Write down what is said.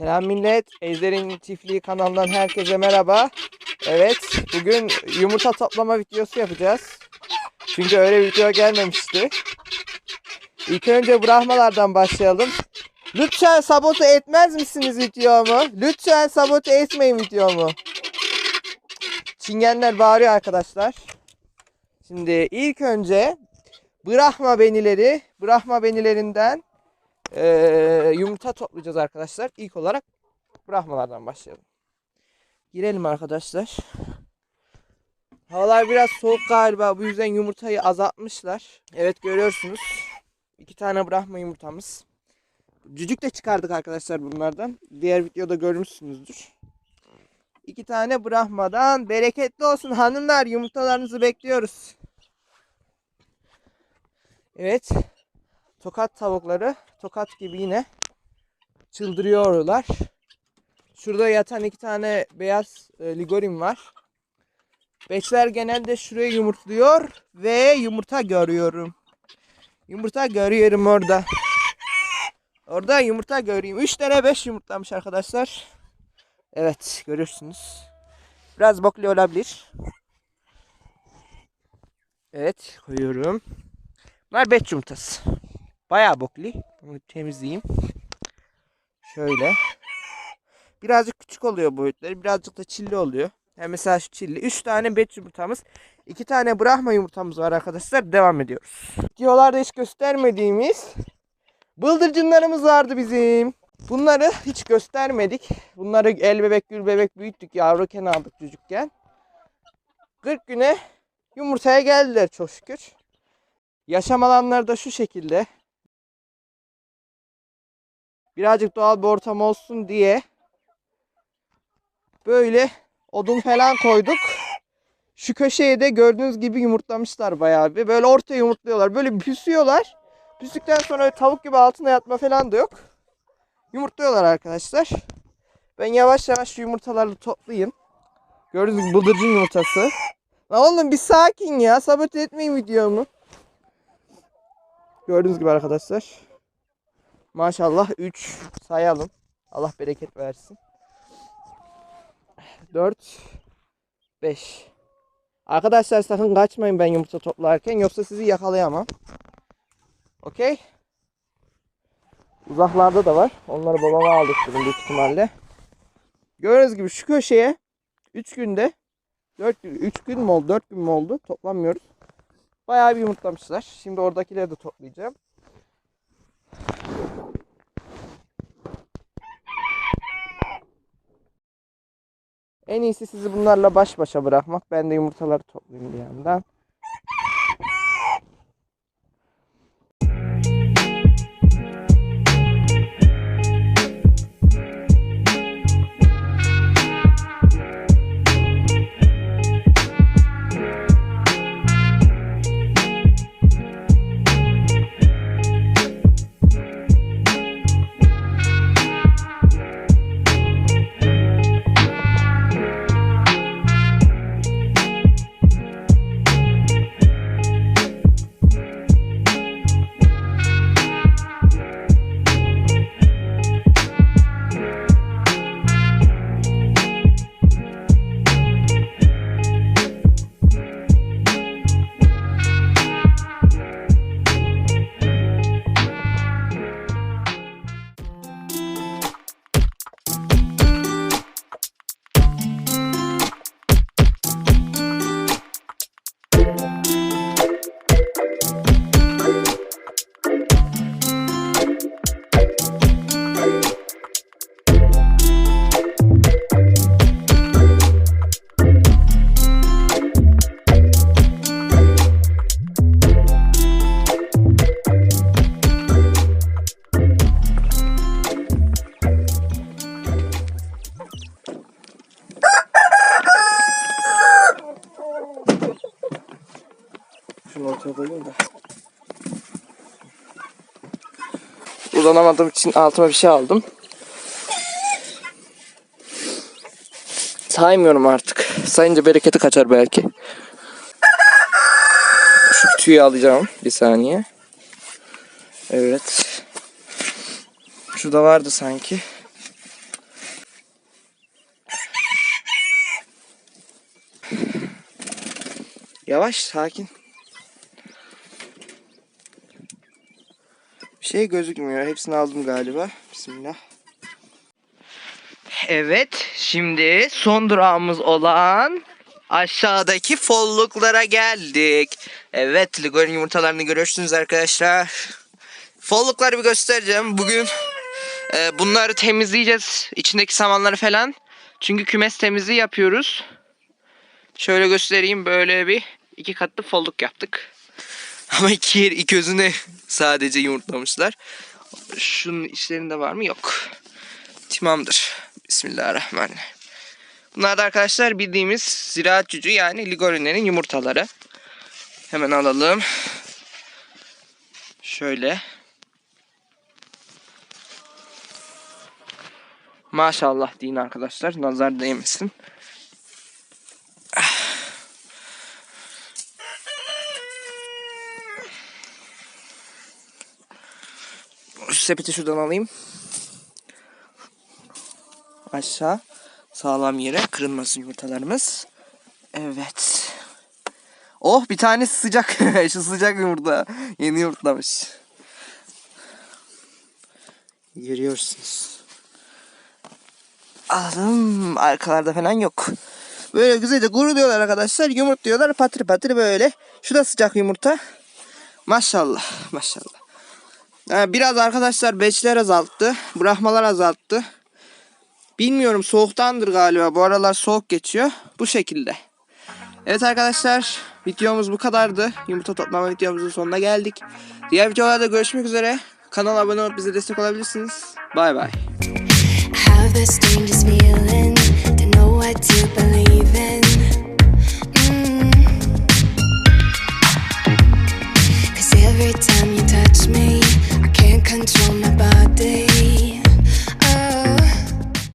Selam millet. Ejder'in Çiftliği kanalından herkese merhaba. Evet, bugün yumurta toplama videosu yapacağız. Çünkü öyle video gelmemişti. İlk önce Brahmalardan başlayalım. Lütfen sabote etmez misiniz videomu? Lütfen sabote etmeyin videomu. Çingenler bağırıyor arkadaşlar. Şimdi ilk önce Brahma benileri, Brahma benilerinden eee, yumurta toplayacağız arkadaşlar. İlk olarak Brahmalardan başlayalım. Girelim arkadaşlar. Havalar biraz soğuk galiba. Bu yüzden yumurtayı azaltmışlar. Evet görüyorsunuz. İki tane Brahma yumurtamız. Cücük de çıkardık arkadaşlar bunlardan. Diğer videoda görmüşsünüzdür. İki tane Brahma'dan bereketli olsun hanımlar. Yumurtalarınızı bekliyoruz. Evet. Tokat tavukları tokat gibi yine çıldırıyorlar. Şurada yatan iki tane beyaz e, ligorim var. Beşler genelde şuraya yumurtluyor ve yumurta görüyorum. Yumurta görüyorum orada. Orada yumurta göreyim. 3 tane 5 yumurtlamış arkadaşlar. Evet görüyorsunuz. Biraz bokli olabilir. Evet koyuyorum. Bunlar 5 yumurtası. Bayağı bokli. Bunu temizleyeyim. Şöyle. Birazcık küçük oluyor boyutları. Birazcık da çilli oluyor. Yani mesela şu çilli. 3 tane bet yumurtamız. 2 tane Brahma yumurtamız var arkadaşlar. Devam ediyoruz. Videolarda hiç göstermediğimiz bıldırcınlarımız vardı bizim. Bunları hiç göstermedik. Bunları el bebek gül bebek büyüttük. Yavruken aldık çocukken. 40 güne yumurtaya geldiler çok şükür. Yaşam alanları da şu şekilde. Birazcık doğal bir ortam olsun diye böyle odun falan koyduk. Şu köşeye de gördüğünüz gibi yumurtlamışlar bayağı bir. Böyle ortaya yumurtluyorlar. Böyle püsüyorlar. Püsükten sonra öyle tavuk gibi altına yatma falan da yok. Yumurtluyorlar arkadaşlar. Ben yavaş yavaş şu yumurtaları toplayayım. Gördüğünüz gibi bıldırcın yumurtası. Lan oğlum bir sakin ya. Sabote etmeyin videomu. Gördüğünüz gibi arkadaşlar. Maşallah 3 sayalım. Allah bereket versin. 4 5 Arkadaşlar sakın kaçmayın ben yumurta toplarken yoksa sizi yakalayamam. Okey? Uzaklarda da var. Onları babama aldık bugün büyük ihtimalle. Gördüğünüz gibi şu köşeye 3 günde 4 gün 3 gün mü oldu 4 gün mü oldu toplamıyoruz. Bayağı bir yumurtlamışlar. Şimdi oradakileri de toplayacağım. En iyisi sizi bunlarla baş başa bırakmak. Ben de yumurtaları toplayayım bir yandan. altına da. Uzanamadığım için altıma bir şey aldım. Saymıyorum artık. Sayınca bereketi kaçar belki. Şu tüyü alacağım. Bir saniye. Evet. Şurada vardı sanki. Yavaş, sakin. Şey gözükmüyor. Hepsini aldım galiba. Bismillah. Evet, şimdi son durağımız olan aşağıdaki folluklara geldik. Evet, Ligor'un yumurtalarını görüyorsunuz arkadaşlar. Follukları bir göstereceğim. Bugün e, bunları temizleyeceğiz. İçindeki samanları falan. Çünkü kümes temizliği yapıyoruz. Şöyle göstereyim. Böyle bir iki katlı folluk yaptık. Ama iki, yer, iki özüne sadece yumurtlamışlar. Şunun içlerinde var mı? Yok. Tamamdır. Bismillahirrahmanirrahim. Bunlar da arkadaşlar bildiğimiz ziraat cücü yani ligorinlerin yumurtaları. Hemen alalım. Şöyle. Maşallah deyin arkadaşlar. Nazar değmesin. Şu sepeti şuradan alayım. Aşağı sağlam yere kırılmasın yumurtalarımız. Evet. Oh bir tane sıcak. Şu sıcak yumurta. Yeni yumurtlamış. Görüyorsunuz. Aldım. Arkalarda falan yok. Böyle güzelce kuruluyorlar arkadaşlar. Yumurtluyorlar patır patır böyle. Şu da sıcak yumurta. Maşallah. Maşallah. Yani biraz arkadaşlar beçler azalttı. Bırakmalar azalttı. Bilmiyorum soğuktandır galiba. Bu aralar soğuk geçiyor. Bu şekilde. Evet arkadaşlar videomuz bu kadardı. Yumurta toplama videomuzun sonuna geldik. Diğer videolarda görüşmek üzere. Kanala abone olup bize destek olabilirsiniz. Bay bay.